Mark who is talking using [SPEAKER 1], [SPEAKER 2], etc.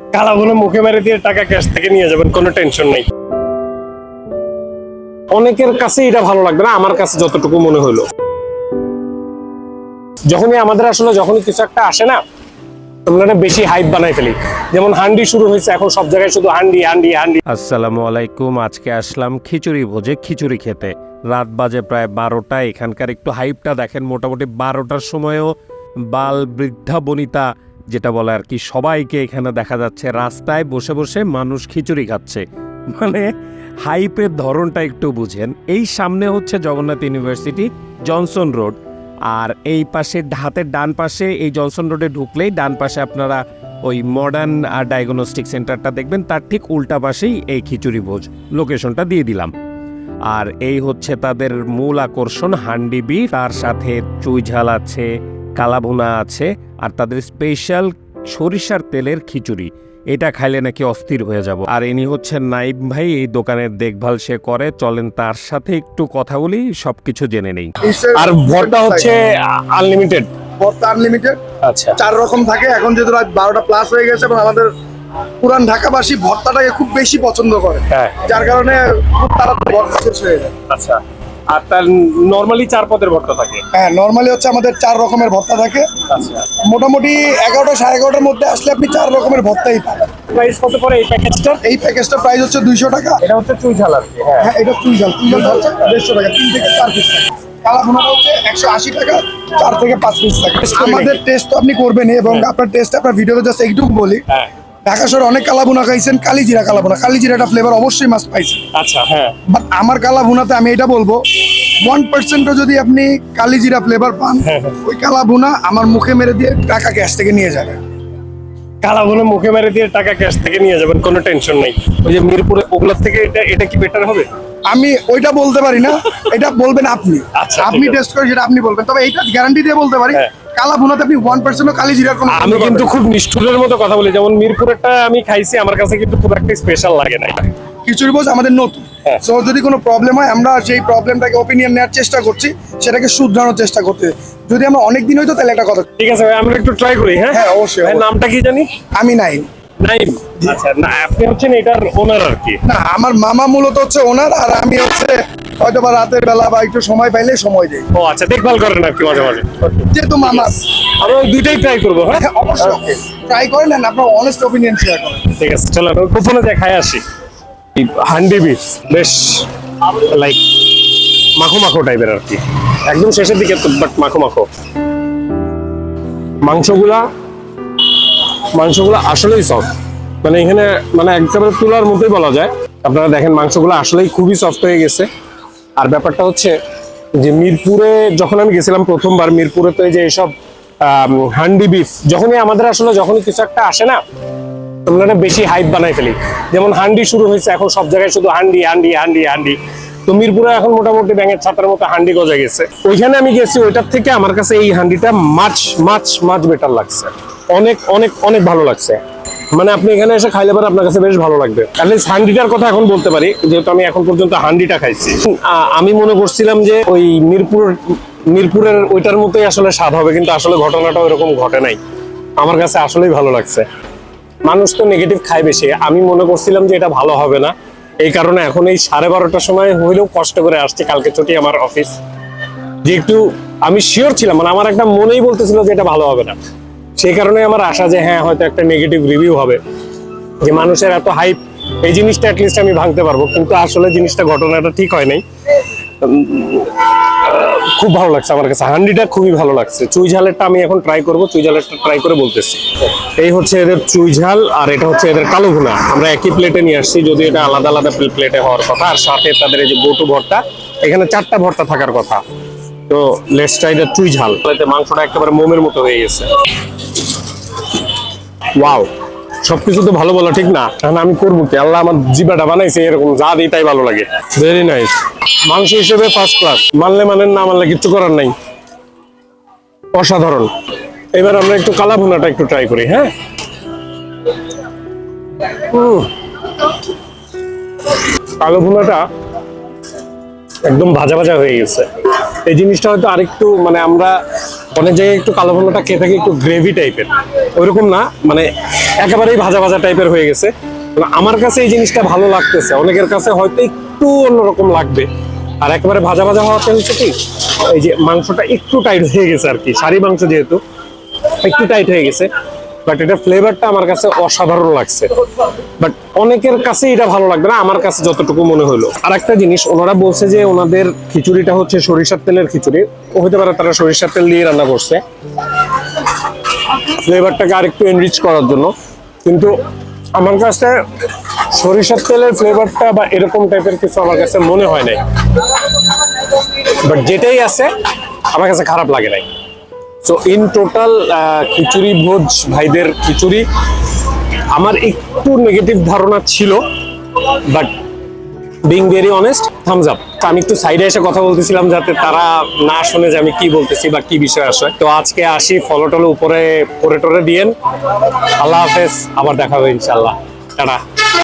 [SPEAKER 1] কালাগুলো মুখে মেরে দিয়ে টাকা ক্যাশ থেকে নিয়ে যাবেন, কোনো টেনশন নেই। অনেকের কাছে এটা ভালো লাগবে না, আমার কাছে যতটুকু মনে হলো যখনই আমাদের আসলে যখনই কিছু একটা আসে না
[SPEAKER 2] আসলাম খিচুড়ি ভোজে, খিচুড়ি খেতে। রাত বাজে প্রায় এখানকার একটু দেখেন, মোটামুটি বারোটার সময়ও বাল বৃদ্ধা বনিতা যেটা বলে আর কি, সবাইকে এখানে দেখা যাচ্ছে রাস্তায় বসে বসে মানুষ খিচুড়ি খাচ্ছে। মানে হাইপের ধরনটা একটু বুঝেন। এই সামনে হচ্ছে জগন্নাথ ইউনিভার্সিটি, জনসন রোড। আর এই পাশে হাতের ডান পাশে এই জনসন রোডে ঢুকলেই ডান পাশে আপনারা ওই মডার্ন আর ডায়াগনস্টিক সেন্টারটা দেখবেন, তার ঠিক উল্টা পাশেই এই খিচুড়ি ভোজ। লোকেশনটা দিয়ে দিলাম। আর এই হচ্ছে তাদের মূল আকর্ষণ, হান্ডি বি তার সাথে চুই ঝাল আছে কালাভুনা আছে আর তাদের স্পেশাল সরিষার তেলের খিচুড়ি। এটা খাইলে নাকি অস্থির হয়ে যাব। আর ইনি হচ্ছেন নাইব ভাই এই দোকানের দেখভাল সে করে। চলেন তার সাথে একটু কথা বলি সবকিছু জেনে নেই।
[SPEAKER 1] আর ভরটা হচ্ছে আনলিমিটেড
[SPEAKER 3] ভর্তা আনলিমিটেড
[SPEAKER 1] আচ্ছা।
[SPEAKER 3] চার রকম থাকে। এখন যেহেতু রাত বারোটা প্লাস হয়ে গেছে এবং আমাদের পুরান ঢাকাবাসী ভর্তাটাকে খুব বেশি পছন্দ করে।
[SPEAKER 1] হ্যাঁ।
[SPEAKER 3] যার কারণে খুব তাড়াতাড়ি ভর্তা শেষ হয়ে যায়।
[SPEAKER 1] আচ্ছা। আর তার নর্মালি চার পদের ভর্তা থাকে।
[SPEAKER 3] হ্যাঁ নর্মালি হচ্ছে আমাদের চার রকমের ভর্তা থাকে।
[SPEAKER 1] আচ্ছা।
[SPEAKER 3] মোটামুটি এগারোটা সাড়ে এগারোটার মধ্যে আসলে আপনি চার রকমের ভর্তাই পাবেন।
[SPEAKER 1] প্রাইস কত পড়ে এই প্যাকেজটার
[SPEAKER 3] এই প্যাকেজটার প্রাইস হচ্ছে দুইশো টাকা।
[SPEAKER 1] এটা হচ্ছে চুই ঝাল আর হ্যাঁ।
[SPEAKER 3] হ্যাঁ এটা চুই ঝাল। চুই ঝালটা হচ্ছে দেড়শো টাকা তিন থেকে চার পিস হচ্ছে একশো আশি টাকা চার থেকে পাঁচ পিস থাকে। আমাদের টেস্ট তো আপনি করবেনই এবং আপনার টেস্ট আপনার ভিডিওতে জাস্ট একটু বলি।
[SPEAKER 1] হ্যাঁ।
[SPEAKER 3] ঢাকা শহরে অনেক কালা ভুনা খাইছেন কালি জিরা কালা ভুনা কালি জিরাটা ফ্লেভার অবশ্যই মাস্ট পাইছেন।
[SPEAKER 1] আচ্ছা হ্যাঁ।
[SPEAKER 3] বাট আমার কালা ভুনাতে আমি এটা বলব ওয়ান পার্সেন্টও যদি আপনি কালি জিরা ফ্লেভার পান
[SPEAKER 1] হ্যাঁ,
[SPEAKER 3] ওই কালা ভুনা আমার মুখে মেরে দিয়ে টাকা ক্যাশ থেকে নিয়ে যাবে।
[SPEAKER 1] কালাগুলো মুখে মেরে দিয়ে টাকা ক্যাশ থেকে নিয়ে যাবেন কোনো টেনশন নেই। ওই যে মিরপুরে ওগুলোর থেকে এটা এটা কি বেটার হবে?
[SPEAKER 3] আমি ওইটা বলতে পারি না এটা বলবেন আপনি।
[SPEAKER 1] আচ্ছা,
[SPEAKER 3] আপনি টেস্ট করে সেটা আপনি বলবেন। তবে এইটা গ্যারান্টি দিয়ে বলতে পারি
[SPEAKER 1] হ্যাঁ।
[SPEAKER 3] কালা ভুনাতে আপনি ওয়ান পার্সেন্টও কালি জিরার কোনো
[SPEAKER 1] আমি কিন্তু খুব নিষ্ঠুরের মতো কথা বলি। যেমন মিরপুরেরটা আমি খাইছি আমার কাছে কিন্তু খুব একটা স্পেশাল লাগে না
[SPEAKER 3] খিচুড়ি বোঝ আমাদের নতুন।
[SPEAKER 1] হ্যাঁ।
[SPEAKER 3] সো যদি কোনো প্রবলেম হয় আমরা সেই প্রবলেমটাকে ওপিনিয়ন নেওয়ার চেষ্টা করছি সেটাকে শুধরানোর চেষ্টা করতে। যদি আমরা অনেক দিন হইতো তাহলে একটা কথা
[SPEAKER 1] ঠিক আছে ভাই আমরা একটু ট্রাই করি হ্যাঁ?
[SPEAKER 3] হ্যাঁ, অবশ্যই,
[SPEAKER 1] ভাই,
[SPEAKER 3] অবশ্যই।
[SPEAKER 1] নামটা কি জানি?
[SPEAKER 3] আমি নাই
[SPEAKER 1] নাইম? আচ্ছা না আপনি হচ্ছেন এটার ওনার আর কি।
[SPEAKER 3] না আমার মামা মূলত হচ্ছে ওনার আর আমি হচ্ছে হয়তো বা রাতের বেলা বা একটু সময় পাইলে সময় দিই।
[SPEAKER 1] ও আচ্ছা দেখভাল করেন আর কি মাঝে মাঝে।
[SPEAKER 3] যেহেতু মামা
[SPEAKER 1] আমরা ওই দুইটাই ট্রাই করব হ্যাঁ?
[SPEAKER 3] হ্যাঁ, অবশ্যই। ট্রাই করেন আপনার অনেস্ট ওপিনিয়ন শেয়ার করেন।
[SPEAKER 1] ঠিক আছে চলো কুপনে খাই আসি। হান্ডি বিফ বেশ লাইক মাখো মাখো টাইপের আর কি। একদম শেষের দিকে বাট মাখো মাখো। মাংসগুলা মাংসগুলো আসলেই সফট মানে এখানে মানে একেবারে তুলার মতোই বলা যায়। আপনারা দেখেন মাংসগুলো আসলেই খুবই সফট হয়ে গেছে। আর ব্যাপারটা হচ্ছে যে মিরপুরে যখন আমি গেছিলাম প্রথমবার মিরপুরে তো এই যে এইসব হান্ডি বিফ, যখনই আমাদের আসলে যখনই কিছু একটা আসে না, আমরা না বেশি হাইপ বানাই ফেলি। যেমন হান্ডি শুরু হয়েছে, এখন সব জায়গায় শুধু হান্ডি হান্ডি হান্ডি হান্ডি। তো মিরপুরে এখন মোটামুটি ব্যাঙের ছাতার মতো হান্ডি গজা গেছে। ওইখানে আমি গেছি, ওইটার থেকে আমার কাছে এই হান্ডিটা মাছ মাছ মাছ বেটার লাগছে। অনেক অনেক অনেক ভালো লাগছে। মানে আপনি এখানে এসে খাইলে পরে আপনার কাছে বেশ ভালো লাগবে। হান্ডিটার কথা এখন বলতে পারি, যেহেতু আমি এখন পর্যন্ত হান্ডিটা খাইছি। আমি মনে করছিলাম যে ওই মিরপুর, মিরপুরের ওইটার মতোই আসলে স্বাদ হবে, কিন্তু আসলে ঘটনাটা ওইরকম ঘটে নাই। আমার কাছে আসলেই ভালো লাগছে। মানুষ তো নেগেটিভ খায় বেশি। আমি মনে করছিলাম যে এটা ভালো হবে না। এই কারণে এখন এই সাড়ে বারোটার সময় হইলেও কষ্ট করে আসছি, কালকে ছুটি আমার অফিস যে একটু আমি শিওর ছিলাম মানে আমার একটা মনেই বলতেছিল যে এটা ভালো হবে না। সেই কারণে আমার আশা যে হ্যাঁ হয়তো একটা নেগেটিভ রিভিউ হবে। যে মানুষের এত হাইপ এই জিনিসটা অ্যাটলিস্ট আমি ভাঙতে পারব। কিন্তু আসলে জিনিসটা, ঘটনাটা ঠিক হয় নাই। খুব ভালো লাগছে আমার কাছে। হান্ডিটা খুবই ভালো লাগছে। চুই ঝালেরটা আমি এখন ট্রাই করব। চুই ঝালেরটা ট্রাই করে বলতেছি। এই হচ্ছে এদের চুই ঝাল আর এটা হচ্ছে এদের কালো ভুনা। আমরা একই প্লেটে নিয়ে আসছি যদি এটা আলাদা আলাদা প্লেটে হওয়ার কথা। আর সাথে তাদের এই যে গোটু ভর্তা, এখানে চারটা ভর্তা থাকার কথা। তো ট্রাই দ্য চুই ঝাল। মাংসটা একেবারে মোমের মতো হয়ে গেছে। ওয়াও সবকিছু তো ভালো বলা ঠিক না। কারণ আমি করব কি? আল্লাহ আমার জিবাটা বানাইছে এরকম যা দিই তাই ভালো লাগে। ভেরি নাইস মাংস হিসেবে ফার্স্ট ক্লাস মানলে মানেন না মানলে কিচ্ছু করার নাই। অসাধারণ। এবার আমরা একটু কালা ভুনাটা একটু ট্রাই করি হ্যাঁ। কালো ভুনাটা একদম ভাজা ভাজা হয়ে গেছে। এই জিনিসটা হয়তো আরেকটু মানে আমরা অনেক জায়গায় একটু কালো ভুনাটা খেয়ে থাকি একটু গ্রেভি টাইপের ওইরকম না মানে একেবারেই ভাজা ভাজা টাইপের হয়ে গেছে। আমার কাছে এই জিনিসটা ভালো লাগতেছে। অনেকের কাছে হয়তো একটু অন্যরকম লাগবে। আর একেবারে ভাজা ভাজা হওয়াতে হচ্ছে কি, এই যে মাংসটা একটু টাইট হয়ে গেছে আর কি। সারি মাংস যেহেতু, একটু টাইট হয়ে গেছে। বাট এটা ফ্লেভারটা আমার কাছে অসাধারণ লাগছে। বাট অনেকের কাছে এটা ভালো লাগবে না, আমার কাছে যতটুকু মনে হলো আর একটা জিনিস, ওনারা বলছে যে ওনাদের খিচুড়িটা হচ্ছে সরিষার তেলের খিচুড়ি। ও হতে পারে তারা সরিষার তেল দিয়ে রান্না করছে। ফ্লেভারটাকে আরেকটু এনরিচ করার জন্য। কিন্তু আমার কাছে সরিষার তেলের ফ্লেভারটা বা এরকম টাইপের কিছু আমার কাছে মনে হয় নাই। বাট যেটাই আছে, আমার কাছে খারাপ লাগে নাই। সো ইন টোটাল খিচুড়ি ভোজ, ভাইদের খিচুড়ি। আমার একটু নেগেটিভ ধারণা ছিল but being very honest thumbs up আমি একটু সাইডে এসে কথা বলতেছিলাম যাতে তারা না শুনে যে আমি কি বলতেছি বা কি বিষয় আসে। তো আজকে আসি ফলো টলো উপরে পরে টরে দিয়েন আল্লাহ হাফেজ, আবার দেখা হবে ইনশাল্লাহ টাটা।